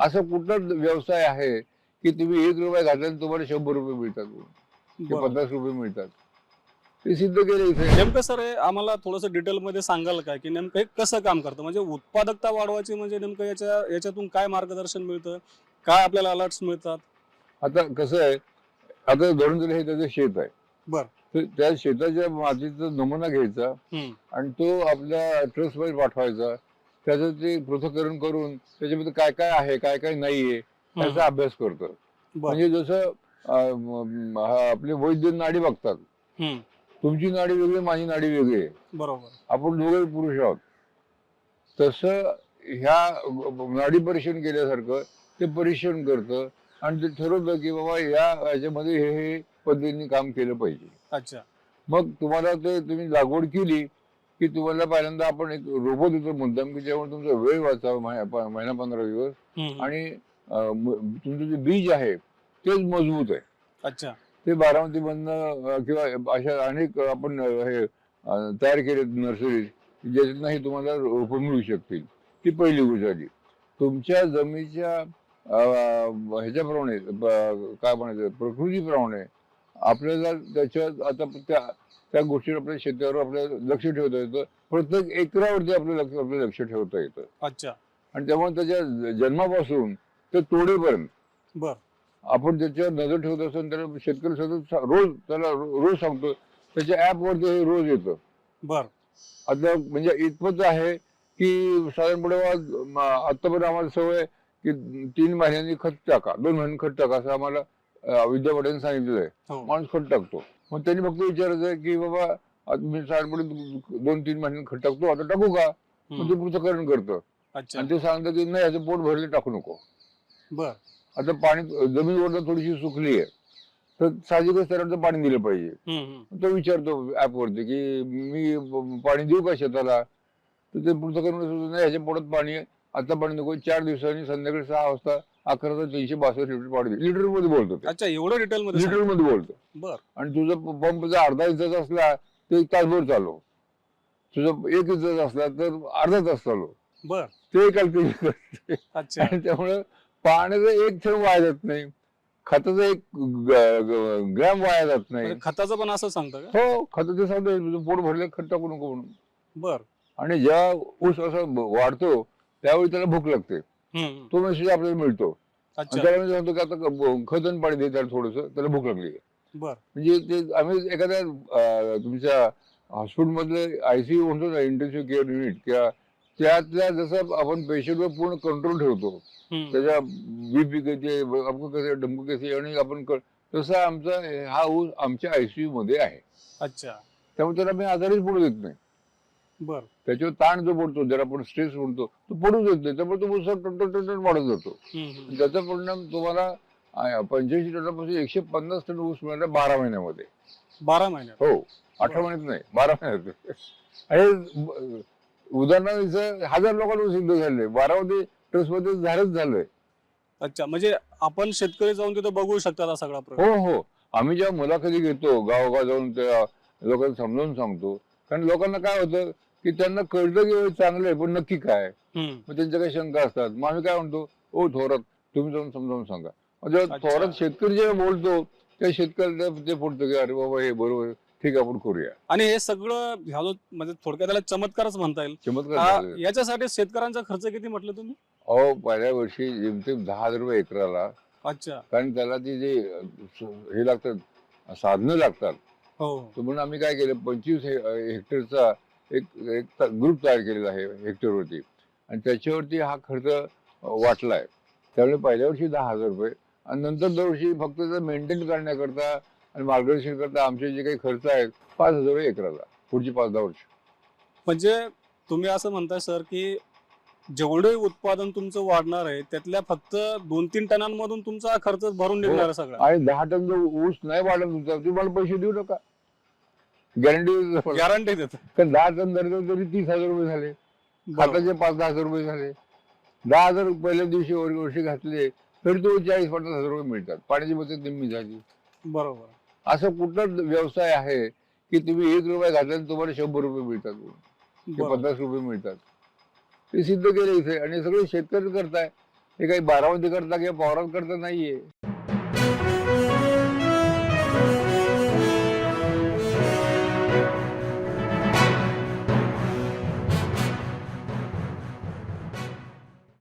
असं कुठलाच व्यवसाय आहे की तुम्ही एक रुपये घातल्याने तुम्हाला शंभर रुपये मिळतात. पन्नास रुपये मिळतात. ते सिद्ध केलं इथे. नेमकं सर आम्हाला थोडस डिटेल मध्ये सांगाल काय की नेमकं हे कसं काम करतं? म्हणजे उत्पादकता वाढवायची म्हणजे नेमकं याच्या याच्यातून काय मार्गदर्शन मिळतं? काय आपल्याला अलर्ट्स मिळतात? आता कसं आहे आता धरून दिलं हे त्याचं शेत आहे. बर. त्या शेताच्या मातीचा नमुना घ्यायचा. आणि तो आपल्या ट्रस्टमध्ये पाठवायचा. त्याचं ते पृथक्करण करून त्याच्यामध्ये काय काय आहे काय काय नाहीये त्याचा अभ्यास करतो. म्हणजे जसं आपले वैद्य नाडी बघतात. तुमची नाडी वेगळी माझी नाडी वेगळी बरोबर. आपण दोघे पुरुष आहोत. तसं ह्या नाडी परीक्षण केल्यासारखं ते परीक्षण करतं आणि ते ठरवतं की बाबा या याच्यामध्ये हे हे पद्धतीने काम केलं पाहिजे. अच्छा. मग तुम्हाला ते तुम्ही लागवड केली की तुम्हाला पहिल्यांदा आपण एक रोबो देतो मुद्दाम की ज्यामुळे तुमचा वेळ वाचावा महिना पंधरा दिवस. आणि तुमचं जे बीज आहे तेच मजबूत आहे. अच्छा. ते बारामती मधनं किंवा अशा अनेक आपण हे तयार केले नर्सरीज ज्याच्यातनं हे तुम्हाला रोपं मिळू शकतील. ती पहिली गोष्ट झाली तुमच्या जमिनीच्या अं, ह्याच्याप्रमाणे काय म्हणायचं प्रकृतीप्रमाणे आपल्याला त्याच्यात आता त्या त्या गोष्टीवर आपल्या शेतावर आपल्याला लक्ष ठेवता येतं. प्रत्येक एकरावरती आपलं लक्ष आपलं लक्ष ठेवता येतं. अच्छा. आणि त्यामुळे त्याच्या जन्मापासून ते तोडेपर्यंत बर. आपण त्याच्यावर नजर ठेवत असतो त्याला शेतकरी सतत रोज त्याला रोज सांगतो त्याच्या ऍप वरती हे रोज येतं. बर. आता म्हणजे इतपत आहे की साधारणपणे आतापर्यंत आम्हाला सवय की तीन महिन्यांनी खत टाका दोन महिन्यांनी खत टाका असं आम्हाला विद्यापीठाने सांगितलेलं आहे. हो. माणूस खत टाकतो. मग त्यांनी फक्त विचारायचं की बाबा आता मी साधारणपणे दोन तीन महिन्यांनी खत टाकतो आता टाकू का? मग ते हम्म. पृथक्करण करतं. आणि ते सांगतं की नाही याचं पोट भरले टाकू नको. बर. आता पाणी जमीनवर थोडीशी सुकली आहे. तर साहजिकच त्याला पाणी दिलं पाहिजे. तो विचारतो ऍप वरती की मी पाणी देऊ का शेताला? तर ते पुढचं करून नाही ह्याच्या पोटात पाणी आहे. आता पाणी नको चार दिवसांनी संध्याकाळी सहा वाजता अकरा तीनशे बासष्ट लिटर पाणी लिटरमध्ये बोलतो अच्छा एवढं डिटेल मध्ये लिटरमध्ये बोलतो. बर. आणि तुझं पंप जर अर्धा इंचाचा असला तर एक तासभर चालव. तुझं एक इंचाचा असला तर अर्धा तास चालव. बर. ते कॅल्क्युलेट करते. अच्छा. आणि त्यामुळे पाण्याचं एक थेंब वाया जात नाही. खताचं एक ग्रॅम वाया जात नाही. खताचं पण असं सांगतं का? हो खताचं सांगतो तुझं पोट भरले खत टाकू नको म्हणून. बर. आणि जेव्हा ऊस असं वाढतो त्यावेळी त्याला भूक लागते. तो मेसेज आपल्याला मिळतो. आणि त्याला मी सांगतो की आता क- खत आणि पाणी दे त्याला थोडस त्याला भूक लागली म्हणजे ते आम्ही एखाद्या तुमच्या हॉस्पिटल मधले आयसीयू म्हणतो ना इंटेन्सिव्ह केअर युनिट किंवा त्यातल्या जसं आपण पेशंटवर पूर्ण कंट्रोल ठेवतो. त्याच्या बीपी कसे आपण कसे डमकं कसे आणि आपण तसा आमचा हा ऊस आमच्या आयसीयू मध्ये आहे. अच्छा. त्यामुळे त्याला मी आजारीच पडू देत नाही. बर. त्याच्यावर ताण जो पडतो ज्याला आपण स्ट्रेस म्हणतो तो पडू देत नाही त्यामुळे तो ऊस टन वाढत जातो. त्याचा परिणाम तुम्हाला पंच्याऐंशी टनापासून एकशे पन्नास टन ऊस मिळाला बारा महिन्यामध्ये. बारा महिन्यात. हो अठरा महिन्यात नाही बारा महिन्यात. हे उदाहरणार्थ हजार लोकांवर सिद्ध झाले बारामध्ये ट्रस्टमध्ये झालंच झालंय. अच्छा म्हणजे आपण शेतकरी जाऊन तिथं बघू शकतात हा सगळा प्रकार. हो हो. आम्ही जेव्हा मुलाखती घेतो गावोगाव जाऊन त्या लोकांना समजावून सांगतो. कारण लोकांना काय होतं की त्यांना कळतं की चांगलं आहे पण नक्की काय. मग त्यांच्या काही शंका असतात. मग आम्ही काय म्हणतो? ओ थोरात तुम्ही जाऊन समजावून सांगा. जेव्हा. थोरात शेतकरी जेव्हा बोलतो त्या शेतकऱ्याला ते पडतं की अरे बाबा हे बरोबर. ठीक आहे आपण करूया. आणि हे सगळं जो म्हणजे थोडक्यात त्याला चमत्कारच म्हणता येईल. चमत्कार. याच्यासाठी शेतकऱ्यांचा खर्च किती म्हटलं तुम्ही? अहो पहिल्या वर्षी जेमतेम दहा हजार रुपये एकराला. अच्छा. कारण त्याला ती जे हे लागतात साधनं लागतात. हो. तर म्हणून आम्ही काय केलं पंचवीस हेक्टरचा एक एक ग्रुप तयार केलेला आहे हेक्टरवरती आणि त्याच्यावरती हा खर्च अ, वाटलाय. त्यामुळे पहिल्या वर्षी दहा हजार रुपये. आणि नंतर दरवर्षी फक्त मेंटेन करण्याकरता आणि मार्गदर्शन करता आमचे जे काही खर्च आहेत पाच हजार रुपये एकराला पुढची पाच दहा वर्ष. म्हणजे तुम्ही असं म्हणताय सर की जेवढे उत्पादन तुमचं वाढणार आहे त्यातल्या फक्त दोन तीन टनांमधून तुमचा हा खर्च भरून निघणार आहे सगळा. आणि दहा टन जर ऊस नाही वाढत तुमचा तुम्ही मला पैसे देऊ नका. गॅरंटी गॅरंटी देत. कारण दहा टन धरलं तरी तीस हजार रुपये झाले. खताचे पाच दहा हजार रुपये झाले. दहा हजार पहिल्या दिवशी वर- वर्षी घातले तरी तो चाळीस पन्नास हजार रुपये मिळतात. पाण्याची बचत निम्मी झाली. बरोबर. असं कुठलाच व्यवसाय आहे की तुम्ही एक रुपये घातल्याने तुम्हाला शंभर रुपये मिळतात पन्नास रुपये मिळतात. ते सिद्ध केलं इथे. आणि सगळे शेतकरी करताय. हे काही बारामती करता किंवा पवारात करता नाहीये.